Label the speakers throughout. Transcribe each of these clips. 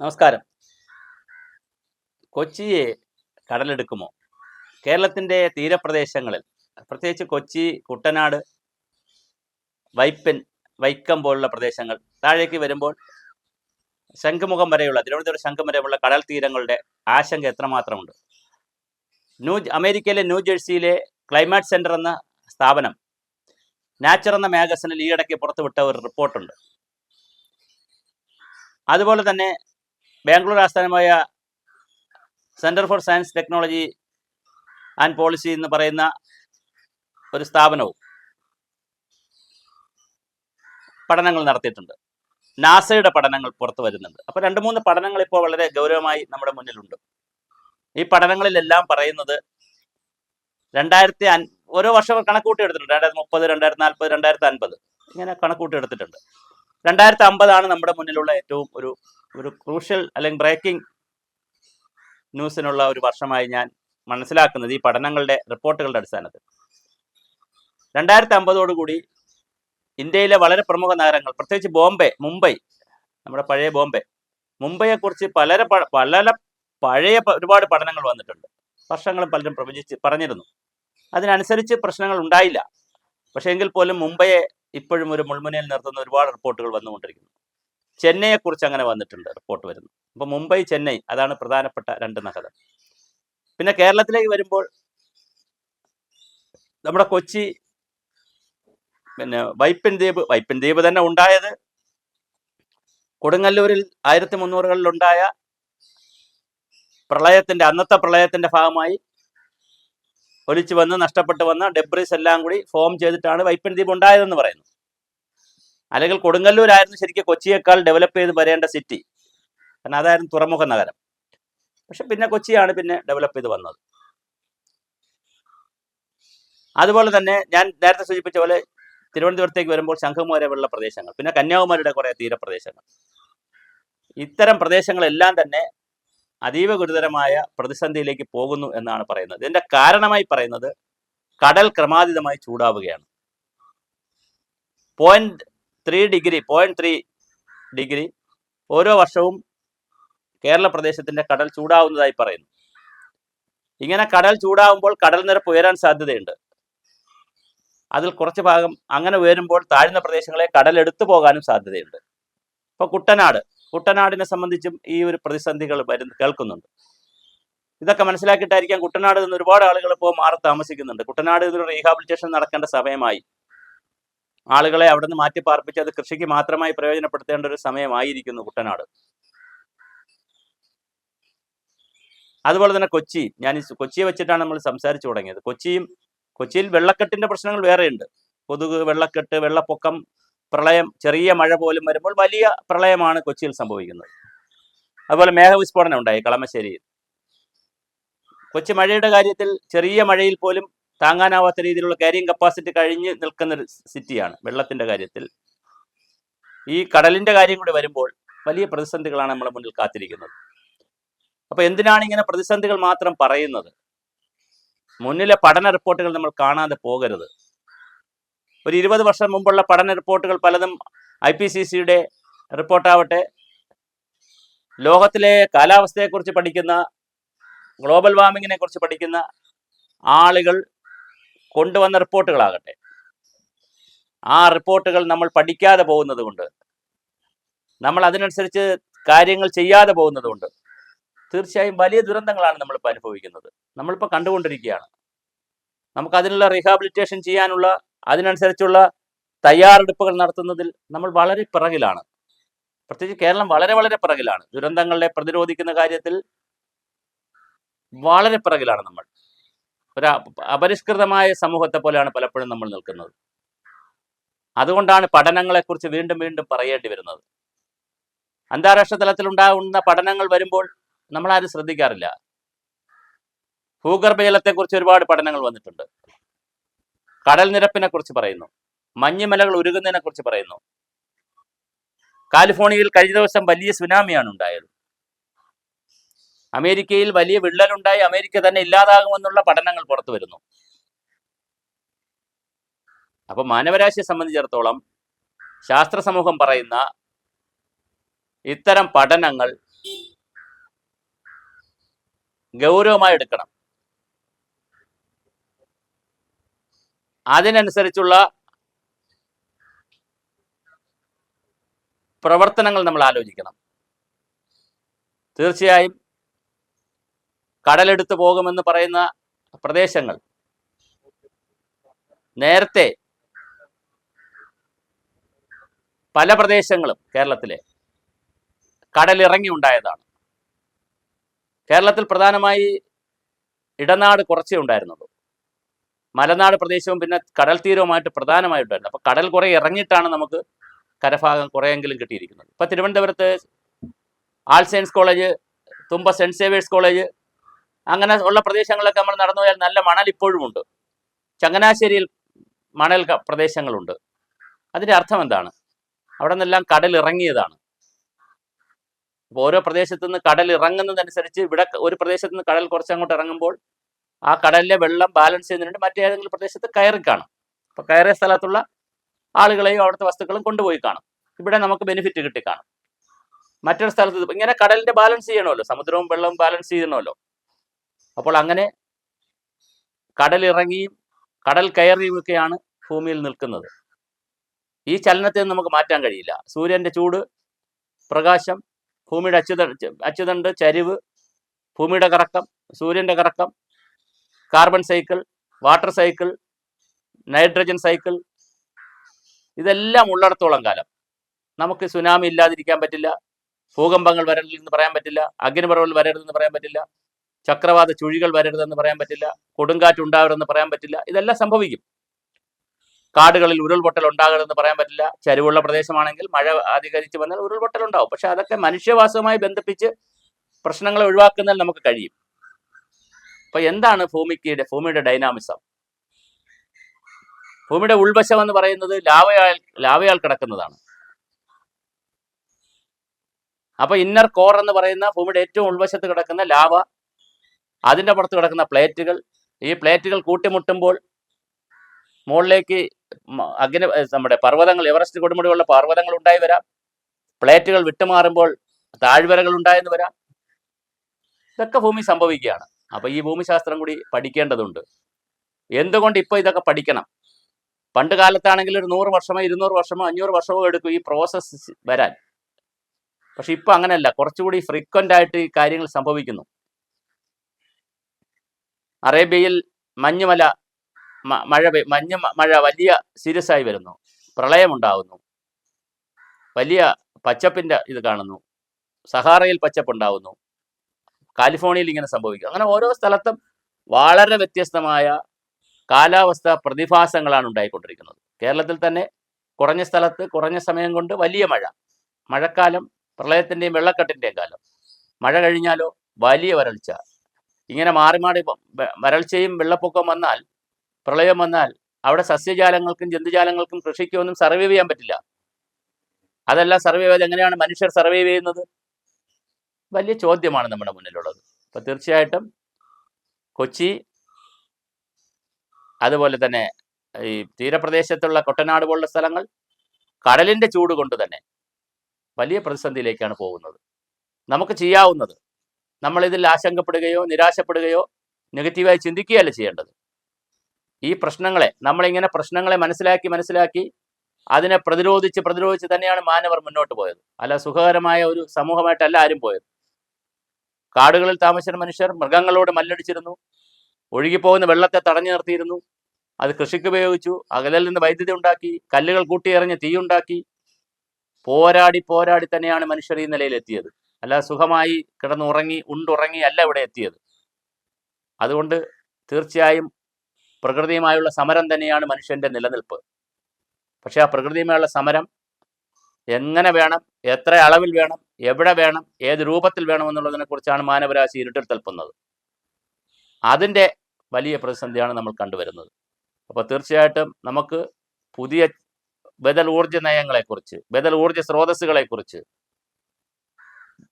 Speaker 1: നമസ്കാരം. കൊച്ചിയെ കടലെടുക്കുമോ? കേരളത്തിന്റെ തീരപ്രദേശങ്ങളിൽ പ്രത്യേകിച്ച് കൊച്ചി കുട്ടനാട് വൈപ്പൻ വൈക്കം പോലുള്ള പ്രദേശങ്ങൾ താഴേക്ക് വരുമ്പോൾ ശംഖുമുഖം വരെയുള്ള തിരുവനന്തപുരം ശംഖം വരെയുള്ള കടൽ തീരങ്ങളുടെ ആശങ്ക എത്രമാത്രമുണ്ട്? ന്യൂ അമേരിക്കയിലെ ന്യൂ ജേഴ്സിയിലെ ക്ലൈമാറ്റ് സെന്റർ എന്ന സ്ഥാപനം നാച്ചർ എന്ന മാഗസിനിൽ ഈയിടയ്ക്ക് പുറത്തുവിട്ട ഒരു റിപ്പോർട്ടുണ്ട്. അതുപോലെ തന്നെ ബാംഗ്ലൂർ ആസ്ഥാനമായ centre for science technology and policy എന്ന് പറയുന്ന ഒരു സ്ഥാപനവും പഠനങ്ങൾ നടത്തിയിട്ടുണ്ട്. നാസയുടെ പഠനങ്ങൾ പുറത്തു വരുന്നുണ്ട്. അപ്പോൾ രണ്ട് മൂന്ന് പഠനങ്ങൾ ഇപ്പോൾ വളരെ ഗൗരവമായി നമ്മുടെ മുന്നിലുണ്ട്. ഈ പഠനങ്ങളിലെല്ലാം പറയുന്നത് രണ്ടായിരത്തി ഓരോ വർഷം കണക്കൂട്ടി എടുത്തിട്ടുണ്ട്. രണ്ടായിരത്തി മുപ്പത് രണ്ടായിരത്തി നാൽപ്പത് രണ്ടായിരത്തി അൻപത് ഇങ്ങനെ കണക്കൂട്ടി എടുത്തിട്ടുണ്ട്. രണ്ടായിരത്തി അമ്പതാണ് നമ്മുടെ മുന്നിലുള്ള ഏറ്റവും ഒരു ഒരു ക്രൂഷ്യൽ അല്ലെങ്കിൽ ബ്രേക്കിംഗ് ന്യൂസിനുള്ള ഒരു വർഷമായി ഞാൻ മനസ്സിലാക്കുന്നത് ഈ പഠനങ്ങളുടെ റിപ്പോർട്ടുകളുടെ അടിസ്ഥാനത്തിൽ. രണ്ടായിരത്തി അമ്പതോടുകൂടി ഇന്ത്യയിലെ വളരെ പ്രമുഖ നഗരങ്ങൾ പ്രത്യേകിച്ച് ബോംബെ മുംബൈ നമ്മുടെ പഴയ ബോംബെ മുംബൈയെക്കുറിച്ച് പലരെ പല പഴയ ഒരുപാട് പഠനങ്ങൾ വന്നിട്ടുണ്ട്. വർഷങ്ങളും പലരും പ്രവചിച്ച് പറഞ്ഞിരുന്നു. അതിനനുസരിച്ച് പ്രശ്നങ്ങൾ ഉണ്ടായില്ല. പക്ഷേ എങ്കിൽ പോലും മുംബൈയെ ഇപ്പോഴും ഒരു മുൾമുനയിൽ നിർത്തുന്ന ഒരുപാട് റിപ്പോർട്ടുകൾ വന്നുകൊണ്ടിരിക്കുന്നു. ചെന്നൈയെക്കുറിച്ച് അങ്ങനെ വന്നിട്ടുണ്ട് റിപ്പോർട്ട് വരുന്നു അപ്പോൾ മുംബൈ ചെന്നൈ അതാണ് പ്രധാനപ്പെട്ട രണ്ട് നഗരം. പിന്നെ കേരളത്തിലേക്ക് വരുമ്പോൾ നമ്മുടെ കൊച്ചി പിന്നെ വൈപ്പിൻ ദ്വീപ് വൈപ്പിൻ ദ്വീപ് തന്നെ ഉണ്ടായത് കൊടുങ്ങല്ലൂരിൽ ആയിരത്തി മുന്നൂറുകളിൽ ഉണ്ടായ പ്രളയത്തിന്റെ അന്നത്തെ പ്രളയത്തിന്റെ ഭാഗമായി ഒലിച്ചു വന്ന് നഷ്ടപ്പെട്ടു വന്ന ഡെബ്രീസ് എല്ലാം കൂടി ഫോം ചെയ്തിട്ടാണ് വൈപ്പിൻ ദ്വീപ് ഉണ്ടായതെന്ന് പറയുന്നു. അല്ലെങ്കിൽ കൊടുങ്ങല്ലൂരായിരുന്നു ശരിക്കും കൊച്ചിയേക്കാൾ ഡെവലപ്പ് ചെയ്ത് വരേണ്ട സിറ്റി കാരണം അതായിരുന്നു തുറമുഖ നഗരം. പക്ഷെ പിന്നെ കൊച്ചിയാണ് പിന്നെ ഡെവലപ്പ് ചെയ്ത് വന്നത്. അതുപോലെ തന്നെ ഞാൻ നേരത്തെ സൂചിപ്പിച്ച പോലെ തിരുവനന്തപുരത്തേക്ക് വരുമ്പോൾ ശംഖും വരെയുള്ള പ്രദേശങ്ങൾ പിന്നെ കന്യാകുമാരിയുടെ കുറേ തീരപ്രദേശങ്ങൾ. ഇത്തരം പ്രദേശങ്ങളെല്ലാം തന്നെ അതീവ ഗുരുതരമായ പ്രതിസന്ധിയിലേക്ക് പോകുന്നു എന്നാണ് പറയുന്നത്. ഇതിന്റെ കാരണമായി പറയുന്നത് കടൽ ക്രമാതീതമായി ചൂടാവുകയാണ്. Point three degree point three degree ഓരോ വർഷവും കേരള പ്രദേശത്തിന്റെ കടൽ ചൂടാവുന്നതായി പറയുന്നു. ഇങ്ങനെ കടൽ ചൂടാവുമ്പോൾ കടൽ നിരപ്പ് ഉയരാൻ സാധ്യതയുണ്ട്. അതിൽ കുറച്ച് ഭാഗം അങ്ങനെ ഉയരുമ്പോൾ താഴ്ന്ന പ്രദേശങ്ങളെ കടൽ എടുത്തു പോകാനും സാധ്യതയുണ്ട്. ഇപ്പൊ കുട്ടനാട് കുട്ടനാടിനെ സംബന്ധിച്ചും ഈ ഒരു പ്രതിസന്ധികൾ വരുന്ന കേൾക്കുന്നുണ്ട്. ഇതൊക്കെ മനസ്സിലാക്കിയിട്ടായിരിക്കാം കുട്ടനാട് നിന്ന് ഒരുപാട് ആളുകൾ ഇപ്പോൾ മാറി താമസിക്കുന്നുണ്ട്. കുട്ടനാട് ഇതൊരു റീഹാബിലിറ്റേഷൻ നടക്കേണ്ട സമയമായി. ആളുകളെ അവിടെ നിന്ന് മാറ്റി പാർപ്പിച്ച് അത് കൃഷിക്ക് മാത്രമായി പ്രയോജനപ്പെടുത്തേണ്ട ഒരു സമയമായിരിക്കുന്നു കുട്ടനാട്. അതുപോലെ തന്നെ കൊച്ചി ഞാൻ കൊച്ചിയെ വെച്ചിട്ടാണ് നമ്മൾ സംസാരിച്ചു തുടങ്ങിയത്. കൊച്ചിയും കൊച്ചിയിൽ വെള്ളക്കെട്ടിന്റെ പ്രശ്നങ്ങൾ വേറെയുണ്ട്. കൊതുക് വെള്ളക്കെട്ട് വെള്ളപ്പൊക്കം പ്രളയം ചെറിയ മഴ പോലും വരുമ്പോൾ വലിയ പ്രളയമാണ് കൊച്ചിയിൽ സംഭവിക്കുന്നത്. അതുപോലെ മേഘവിസ്ഫോടനം ഉണ്ടായി കളമശ്ശേരിയിൽ. കൊച്ചി മഴയുടെ കാര്യത്തിൽ ചെറിയ മഴയിൽ പോലും താങ്ങാനാവാത്ത രീതിയിലുള്ള ക്യാരിങ് കപ്പാസിറ്റി കഴിഞ്ഞ് നിൽക്കുന്ന ഒരു സിറ്റിയാണ് വെള്ളത്തിന്റെ കാര്യത്തിൽ. ഈ കടലിന്റെ കാര്യം കൂടി വരുമ്പോൾ വലിയ പ്രതിസന്ധികളാണ് നമ്മുടെ മുന്നിൽ കാത്തിരിക്കുന്നത്. അപ്പൊ എന്തിനാണ് ഇങ്ങനെ പ്രതിസന്ധികൾ മാത്രം പറയുന്നത്? മുന്നിലെ പഠന റിപ്പോർട്ടുകൾ നമ്മൾ കാണാതെ പോകരുത്. ഒരു ഇരുപത് വർഷം മുമ്പുള്ള പഠന റിപ്പോർട്ടുകൾ പലതും ഐ പി സി സിയുടെ റിപ്പോർട്ടാവട്ടെ. ലോകത്തിലെ കാലാവസ്ഥയെക്കുറിച്ച് പഠിക്കുന്ന ഗ്ലോബൽ വാർമിങ്ങിനെ കുറിച്ച് പഠിക്കുന്ന ആളുകൾ കൊണ്ടുവന്ന റിപ്പോർട്ടുകളാകട്ടെ. ആ റിപ്പോർട്ടുകൾ നമ്മൾ പഠിക്കാതെ പോകുന്നത് കൊണ്ട് നമ്മൾ അതിനനുസരിച്ച് കാര്യങ്ങൾ ചെയ്യാതെ പോകുന്നത് കൊണ്ട് തീർച്ചയായും വലിയ ദുരന്തങ്ങളാണ് നമ്മളിപ്പോൾ അനുഭവിക്കുന്നത്. നമ്മളിപ്പോൾ കണ്ടുകൊണ്ടിരിക്കുകയാണ്. നമുക്ക് അതിനുള്ള റീഹാബിലിറ്റേഷൻ ചെയ്യാനുള്ള അതിനനുസരിച്ചുള്ള തയ്യാറെടുപ്പുകൾ നടത്തുന്നതിൽ നമ്മൾ വളരെ പിറകിലാണ്. പ്രത്യേകിച്ച് കേരളം വളരെ വളരെ പിറകിലാണ്. ദുരന്തങ്ങളെ പ്രതിരോധിക്കുന്ന കാര്യത്തിൽ വളരെ പിറകിലാണ് നമ്മൾ. ഒരു അപരിഷ്കൃതമായ സമൂഹത്തെ പോലെയാണ് പലപ്പോഴും നമ്മൾ നിൽക്കുന്നത്. അതുകൊണ്ടാണ് പഠനങ്ങളെക്കുറിച്ച് വീണ്ടും വീണ്ടും പറയേണ്ടി വരുന്നത്. അന്താരാഷ്ട്ര തലത്തിൽ ഉണ്ടാകുന്ന പഠനങ്ങൾ വരുമ്പോൾ നമ്മൾ നമ്മളാരും ശ്രദ്ധിക്കാറില്ല. ഭൂഗർഭജലത്തെക്കുറിച്ച് ഒരുപാട് പഠനങ്ങൾ വന്നിട്ടുണ്ട്. കടൽ നിരപ്പിനെ കുറിച്ച് പറയുന്നു. മഞ്ഞുമലകൾ ഉരുകുന്നതിനെ കുറിച്ച് പറയുന്നു. കാലിഫോർണിയയിൽ കഴിഞ്ഞ ദിവസം വലിയ സുനാമിയാണ് ഉണ്ടായത്. അമേരിക്കയിൽ വലിയ വിള്ളലുണ്ടായി. അമേരിക്ക തന്നെ ഇല്ലാതാകുമെന്നുള്ള പഠനങ്ങൾ പുറത്തു വരുന്നു. അപ്പൊ മാനവരാശിയെ സംബന്ധിച്ചിടത്തോളം ശാസ്ത്ര സമൂഹം പറയുന്ന ഇത്തരം പഠനങ്ങൾ ഗൗരവമായി എടുക്കണം. അതിനനുസരിച്ചുള്ള പ്രവർത്തനങ്ങൾ നമ്മൾ ആലോചിക്കണം. തീർച്ചയായും കടലെടുത്ത് പോകുമെന്ന് പറയുന്ന പ്രദേശങ്ങൾ നേരത്തെ പല പ്രദേശങ്ങളും കേരളത്തിലെ കടലിറങ്ങി ഉണ്ടായതാണ്. കേരളത്തിൽ പ്രധാനമായി ഇടനാട് കുറച്ചേ ഉണ്ടായിരുന്നുള്ളൂ. മലനാട് പ്രദേശവും പിന്നെ കടൽ തീരവുമായിട്ട് പ്രധാനമായിട്ടുണ്ടായിരുന്നു അപ്പോൾ കടൽ കുറേ ഇറങ്ങിയിട്ടാണ് നമുക്ക് കരഭാഗം കുറേയെങ്കിലും കിട്ടിയിരിക്കുന്നത്. ഇപ്പോൾ തിരുവനന്തപുരത്ത് all science college Thumba saint Xavier's college അങ്ങനെ ഉള്ള പ്രദേശങ്ങളൊക്കെ നമ്മൾ നടന്നു പോയാൽ നല്ല മണൽ ഇപ്പോഴും ഉണ്ട്. ചങ്ങനാശ്ശേരിയിൽ മണൽ പ്രദേശങ്ങളുണ്ട്. അതിന്റെ അർത്ഥം എന്താണ്? അവിടെ നിന്നെല്ലാം കടൽ ഇറങ്ങിയതാണ്. അപ്പോൾ ഓരോ പ്രദേശത്തു നിന്ന് കടൽ ഇറങ്ങുന്നതനുസരിച്ച് ഇവിടെ ഒരു പ്രദേശത്ത് നിന്ന് കടൽ കുറച്ച് അങ്ങോട്ട് ഇറങ്ങുമ്പോൾ ആ കടലിലെ വെള്ളം ബാലൻസ് ചെയ്യുന്നതിന് മറ്റേതെങ്കിലും പ്രദേശത്ത് കയറി കാണും. അപ്പോൾ കയറിയ സ്ഥലത്തുള്ള ആളുകളെയും അവിടുത്തെ വസ്തുക്കളും കൊണ്ടുപോയി കാണും. ഇവിടെ നമുക്ക് ബെനിഫിറ്റ് കിട്ടി കാണും മറ്റൊരു സ്ഥലത്ത് ഇങ്ങനെ കടലിന്റെ ബാലൻസ് ചെയ്യണമല്ലോ. സമുദ്രവും വെള്ളവും ബാലൻസ് ചെയ്യണമല്ലോ. അപ്പോൾ അങ്ങനെ കടലിറങ്ങിയും കടൽ കയറിയുമൊക്കെയാണ് ഭൂമിയിൽ നിൽക്കുന്നത്. ഈ ചലനത്തെ നമുക്ക് മാറ്റാൻ കഴിയില്ല. സൂര്യന്റെ ചൂട് പ്രകാശം ഭൂമിയുടെ അച്ചുത അച്ചുതണ്ട് ചരിവ് ഭൂമിയുടെ കറക്കം സൂര്യന്റെ കറക്കം carbon cycle water cycle nitrogen cycle ഇതെല്ലാം ഉള്ളിടത്തോളം കാലം. നമുക്ക് സുനാമി ഇല്ലാതിരിക്കാൻ പറ്റില്ല ഭൂകമ്പങ്ങൾ വരരുതെന്ന് പറയാൻ പറ്റില്ല അഗ്നിപർവൽ വരരുതെന്ന് പറയാൻ പറ്റില്ല ചക്രവാത ചുഴികൾ വരരുതെന്ന് പറയാൻ പറ്റില്ല കൊടുങ്കാറ്റ് ഉണ്ടാവരുതെന്ന് പറയാൻ പറ്റില്ല ഇതെല്ലാം സംഭവിക്കും. കാടുകളിൽ ഉരുൾപൊട്ടൽ ഉണ്ടാകരുതെന്ന് പറയാൻ പറ്റില്ല ചരിവുള്ള പ്രദേശമാണെങ്കിൽ മഴ അധികരിച്ച് വന്നാൽ ഉരുൾപൊട്ടൽ ഉണ്ടാവും. പക്ഷെ അതൊക്കെ മനുഷ്യവാസവുമായി ബന്ധിപ്പിച്ച് പ്രശ്നങ്ങൾ ഒഴിവാക്കുന്നതിൽ നമുക്ക് കഴിയും. അപ്പൊ എന്താണ് ഭൂമിക്ക് ഭൂമിയുടെ ഡൈനാമിസം ഭൂമിയുടെ ഉൾവശം എന്ന് പറയുന്നത് ലാവയാൽ ലാവയാൽ കിടക്കുന്നതാണ്. അപ്പൊ ഇന്നർ കോർ എന്ന് പറയുന്ന ഭൂമിയുടെ ഏറ്റവും ഉൾവശത്ത് കിടക്കുന്ന ലാവ അതിന്റെ പുറത്ത് കിടക്കുന്ന പ്ലേറ്റുകൾ ഈ പ്ലേറ്റുകൾ കൂട്ടിമുട്ടുമ്പോൾ മുകളിലേക്ക് അഗ്നി നമ്മുടെ പർവതങ്ങൾ എവറസ്റ്റ് കൊടുമുടിയുള്ള പർവതങ്ങൾ ഉണ്ടായി വരാം. പ്ലേറ്റുകൾ വിട്ടുമാറുമ്പോൾ താഴ്വരകൾ ഉണ്ടായെന്ന് വരാം. ഇതൊക്കെ ഭൂമി സംഭവിക്കുകയാണ്. അപ്പൊ ഈ ഭൂമിശാസ്ത്രം കൂടി പഠിക്കേണ്ടതുണ്ട്. എന്തുകൊണ്ട് ഇപ്പൊ ഇതൊക്കെ പഠിക്കണം? പണ്ട് കാലത്താണെങ്കിൽ ഒരു നൂറ് വർഷമോ ഇരുന്നൂറ് വർഷമോ അഞ്ഞൂറ് വർഷമോ എടുക്കും ഈ പ്രോസസ്സ് വരാൻ. പക്ഷെ ഇപ്പൊ അങ്ങനെയല്ല. കുറച്ചുകൂടി ഫ്രീക്വന്റ് ആയിട്ട് ഈ കാര്യങ്ങൾ സംഭവിക്കുന്നു. അറേബ്യയിൽ മഞ്ഞുമല മഴ മഞ്ഞ് മഴ വലിയ സീരിയസ് ആയി വരുന്നു. പ്രളയമുണ്ടാകുന്നു വലിയ പച്ചപ്പിന്റെ ഇത് കാണുന്നു. സഹാറയിൽ പച്ചപ്പുണ്ടാവുന്നു. കാലിഫോർണിയയിൽ ഇങ്ങനെ സംഭവിക്കും. അങ്ങനെ ഓരോ സ്ഥലത്തും വളരെ വ്യത്യസ്തമായ കാലാവസ്ഥ പ്രതിഭാസങ്ങളാണ് ഉണ്ടായിക്കൊണ്ടിരിക്കുന്നത്. കേരളത്തിൽ തന്നെ കുറഞ്ഞ സ്ഥലത്ത് കുറഞ്ഞ സമയം കൊണ്ട് വലിയ മഴ. മഴക്കാലം പ്രളയത്തിന്റെയും വെള്ളക്കെട്ടിന്റെയും കാലം. മഴ കഴിഞ്ഞാലോ വലിയ വരൾച്ച. ഇങ്ങനെ മാറി മാറി വരൾച്ചയും വെള്ളപ്പൊക്കവും വന്നാൽ പ്രളയം വന്നാൽ അവിടെ സസ്യജാലങ്ങൾക്കും ജന്തുജാലങ്ങൾക്കും കൃഷിക്കും ഒന്നും സർവൈവ് ചെയ്യാൻ പറ്റില്ല. അതെല്ലാം സർവൈവ് ചെയ്ത് എങ്ങനെയാണ് മനുഷ്യർ സർവൈവ് ചെയ്യുന്നത്? വലിയ ചോദ്യമാണ് നമ്മുടെ മുന്നിലുള്ളത്. അപ്പൊ തീർച്ചയായിട്ടും കൊച്ചി അതുപോലെ തന്നെ ഈ തീരപ്രദേശത്തുള്ള കൊട്ടനാട് പോലുള്ള സ്ഥലങ്ങൾ കടലിന്റെ ചൂട് കൊണ്ട് തന്നെ വലിയ പ്രതിസന്ധിയിലേക്കാണ് പോകുന്നത്. നമുക്ക് ചെയ്യാവുന്നത് നമ്മൾ ഇതിൽ ആശങ്കപ്പെടുകയോ നിരാശപ്പെടുകയോ നെഗറ്റീവായി ചിന്തിക്കുകയല്ല ചെയ്യേണ്ടത്. ഈ പ്രശ്നങ്ങളെ നമ്മളിങ്ങനെ പ്രശ്നങ്ങളെ മനസ്സിലാക്കി മനസ്സിലാക്കി അതിനെ പ്രതിരോധിച്ച് പ്രതിരോധിച്ച് തന്നെയാണ് മാനവർ മുന്നോട്ട് പോയത്. അല്ല സുഖകരമായ ഒരു സമൂഹമായിട്ടല്ല ആരും പോയത്. കാടുകളിൽ താമസിച്ച മനുഷ്യർ മൃഗങ്ങളോട് മല്ലടിച്ചിരുന്നു. ഒഴുകിപ്പോകുന്ന വെള്ളത്തെ തടഞ്ഞു നിർത്തിയിരുന്നു. അത് കൃഷിക്ക് ഉപയോഗിച്ചു. അകലിൽ നിന്ന് വൈദ്യുതി ഉണ്ടാക്കി. കല്ലുകൾ കൂട്ടിയെറിഞ്ഞ് തീയുണ്ടാക്കി പോരാടി പോരാടി തന്നെയാണ് മനുഷ്യർ ഈ നിലയിൽ എത്തിയത് അല്ല സുഖമായി കിടന്നുറങ്ങി ഉണ്ടുറങ്ങി അല്ല ഇവിടെ എത്തിയത്. അതുകൊണ്ട് തീർച്ചയായും പ്രകൃതിയുമായുള്ള സമരം തന്നെയാണ് മനുഷ്യന്റെ നിലനിൽപ്പ്. പക്ഷെ ആ പ്രകൃതിയുമായുള്ള സമരം എങ്ങനെ വേണം എത്ര അളവിൽ വേണം എവിടെ വേണം ഏത് രൂപത്തിൽ വേണം എന്നുള്ളതിനെ കുറിച്ചാണ് മാനവരാശി ഇരുട്ടിൽ തൽപ്പുന്നത്. അതിന്റെ വലിയ പ്രതിസന്ധിയാണ് നമ്മൾ കണ്ടുവരുന്നത്. അപ്പോൾ തീർച്ചയായിട്ടും നമുക്ക് പുതിയ ബദൽ ഊർജ നയങ്ങളെക്കുറിച്ച് ബദൽ ഊർജ സ്രോതസ്സുകളെക്കുറിച്ച്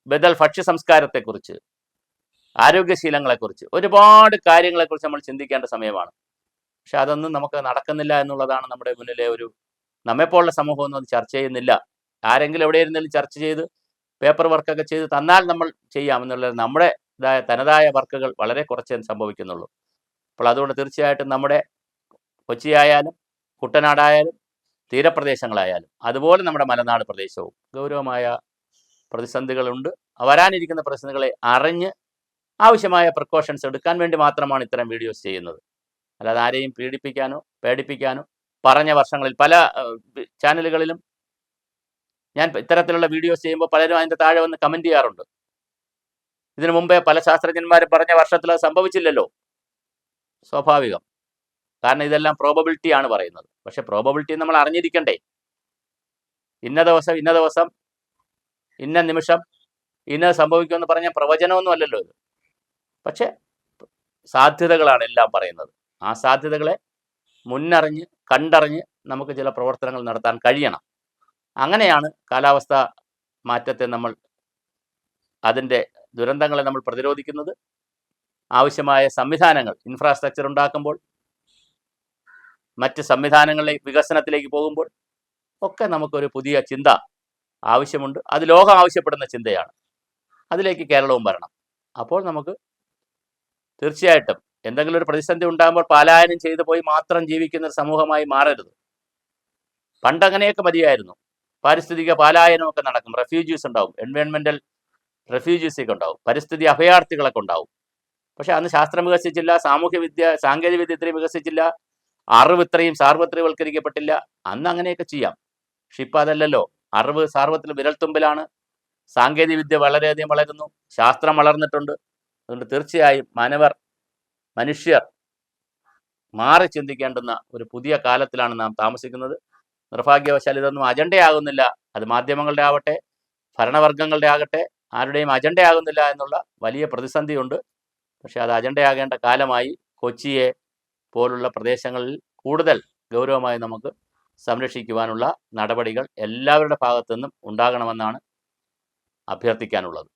Speaker 1: ബദൽ ഭക്ഷ്യ സംസ്കാരത്തെക്കുറിച്ച് ആരോഗ്യശീലങ്ങളെക്കുറിച്ച് ഒരുപാട് കാര്യങ്ങളെക്കുറിച്ച് നമ്മൾ ചിന്തിക്കേണ്ട സമയമാണ്. പക്ഷെ അതൊന്നും നമുക്ക് നടക്കുന്നില്ല എന്നുള്ളതാണ് നമ്മുടെ മുന്നിലെ ഒരു നമ്മെപ്പോലുള്ള സമൂഹമൊന്നും ചർച്ച ചെയ്യുന്നില്ല. ആരെങ്കിലും എവിടെ ഇരുന്നാലും ചർച്ച ചെയ്ത് പേപ്പർ വർക്കൊക്കെ ചെയ്ത് തന്നാൽ നമ്മൾ ചെയ്യാം എന്നുള്ളത് നമ്മുടെ ഇതായ തനതായ വർക്കുകൾ വളരെ കുറച്ചേ സംഭവിക്കുന്നുള്ളൂ. അപ്പോൾ അതുകൊണ്ട് തീർച്ചയായിട്ടും നമ്മുടെ കൊച്ചിയായാലും കുട്ടനാടായാലും തീരപ്രദേശങ്ങളായാലും അതുപോലെ നമ്മുടെ മലനാട് പ്രദേശവും ഗൗരവമായ പ്രതിസന്ധികളുണ്ട്. വരാനിരിക്കുന്ന പ്രതിസന്ധികളെ അറിഞ്ഞ് ആവശ്യമായ പ്രിക്കോഷൻസ് എടുക്കാൻ വേണ്ടി മാത്രമാണ് ഇത്തരം വീഡിയോസ് ചെയ്യുന്നത്. അല്ലാതെ ആരെയും പീഡിപ്പിക്കാനോ പേടിപ്പിക്കാനോ പറഞ്ഞ വർഷങ്ങളിൽ പല ചാനലുകളിലും ഞാൻ ഇത്തരത്തിലുള്ള വീഡിയോസ് ചെയ്യുമ്പോൾ പലരും അതിന്റെ താഴെ വന്ന് കമന്റ് ചെയ്യാറുണ്ട്. ഇതിനു മുമ്പേ പല ശാസ്ത്രജ്ഞന്മാരും പറഞ്ഞ വർഷത്തിൽ അത് സംഭവിച്ചില്ലല്ലോ. സ്വാഭാവികം. കാരണം ഇതെല്ലാം പ്രോബബിലിറ്റി ആണ് പറയുന്നത്. പക്ഷെ പ്രോബബിലിറ്റി നമ്മൾ അറിഞ്ഞിരിക്കണ്ടേ. ഇന്ന ദിവസം ഇന്ന ദിവസം ഇന്ന നിമിഷം ഇന്നത് സംഭവിക്കുമെന്ന് പറഞ്ഞ പ്രവചനമൊന്നും അല്ലല്ലോ ഇത്. പക്ഷെ സാധ്യതകളാണ് എല്ലാം പറയുന്നത്. ആ സാധ്യതകളെ മുന്നറിഞ്ഞ് കണ്ടറിഞ്ഞ് നമുക്ക് ചില പ്രവർത്തനങ്ങൾ നടത്താൻ കഴിയണം. അങ്ങനെയാണ് കാലാവസ്ഥ മാറ്റത്തെ നമ്മൾ അതിന്റെ ദുരന്തങ്ങളെ നമ്മൾ പ്രതിരോധിക്കുന്നത്. ആവശ്യമായ സംവിധാനങ്ങൾ ഇൻഫ്രാസ്ട്രക്ചർ ഉണ്ടാക്കുമ്പോൾ മറ്റ് സംവിധാനങ്ങളിലേക്ക് വികസനത്തിലേക്ക് പോകുമ്പോൾ ഒക്കെ നമുക്കൊരു പുതിയ ചിന്ത ആവശ്യമുണ്ട്. അത് ലോകം ആവശ്യപ്പെടുന്ന ചിന്തയാണ്. അതിലേക്ക് കേരളവും വരണം. അപ്പോൾ നമുക്ക് തീർച്ചയായിട്ടും എന്തെങ്കിലും ഒരു പ്രതിസന്ധി ഉണ്ടാകുമ്പോൾ പലായനം ചെയ്തു പോയി മാത്രം ജീവിക്കുന്ന ഒരു സമൂഹമായി മാറരുത്. പണ്ടങ്ങനെയൊക്കെ മതിയായിരുന്നു. പാരിസ്ഥിതിക പാലായനമൊക്കെ നടക്കും. റെഫ്യൂജീസ് ഉണ്ടാവും. എൻവയോൺമെന്റൽ റെഫ്യൂജീസ് ഒക്കെ ഉണ്ടാവും. പരിസ്ഥിതി അഭയാർത്ഥികളൊക്കെ ഉണ്ടാവും. പക്ഷെ അന്ന് ശാസ്ത്രം വികസിച്ചില്ല സാമൂഹ്യ വിദ്യ സാങ്കേതിക വിദ്യ ഇത്രയും വികസിച്ചില്ല അറിവ് ഇത്രയും സാർവത്രികവൽക്കരിക്കപ്പെട്ടില്ല. അന്ന് അങ്ങനെയൊക്കെ ചെയ്യാം. പക്ഷെ ഇപ്പം അതല്ലല്ലോ. അറിവ് സാർവത്തിൽ വിരൽത്തുമ്പിലാണ്. സാങ്കേതിക വിദ്യ വളരെയധികം വളരുന്നു. ശാസ്ത്രം വളർന്നിട്ടുണ്ട്. അതുകൊണ്ട് തീർച്ചയായും മാനവർ മനുഷ്യർ മാറി ചിന്തിക്കേണ്ടുന്ന ഒരു പുതിയ കാലത്തിലാണ് നാം താമസിക്കുന്നത്. നിർഭാഗ്യവശാൽ ഇതൊന്നും അജണ്ടയാകുന്നില്ല. അത് മാധ്യമങ്ങളുടെ ആവട്ടെ ഭരണവർഗങ്ങളുടെ ആകട്ടെ ആരുടെയും അജണ്ടയാകുന്നില്ല എന്നുള്ള വലിയ പ്രതിസന്ധിയുണ്ട്. പക്ഷേ അത് അജണ്ടയാകേണ്ട കാലമായി കൊച്ചിയെ പോലുള്ള പ്രദേശങ്ങളിൽ കൂടുതൽ ഗൗരവമായി നമുക്ക് സംരക്ഷിക്കുവാനുള്ള നടപടികൾ എല്ലാവരുടെ ഭാഗത്തു നിന്നും ഉണ്ടാകണമെന്നാണ് അഭ്യർത്ഥിക്കാനുള്ളത്.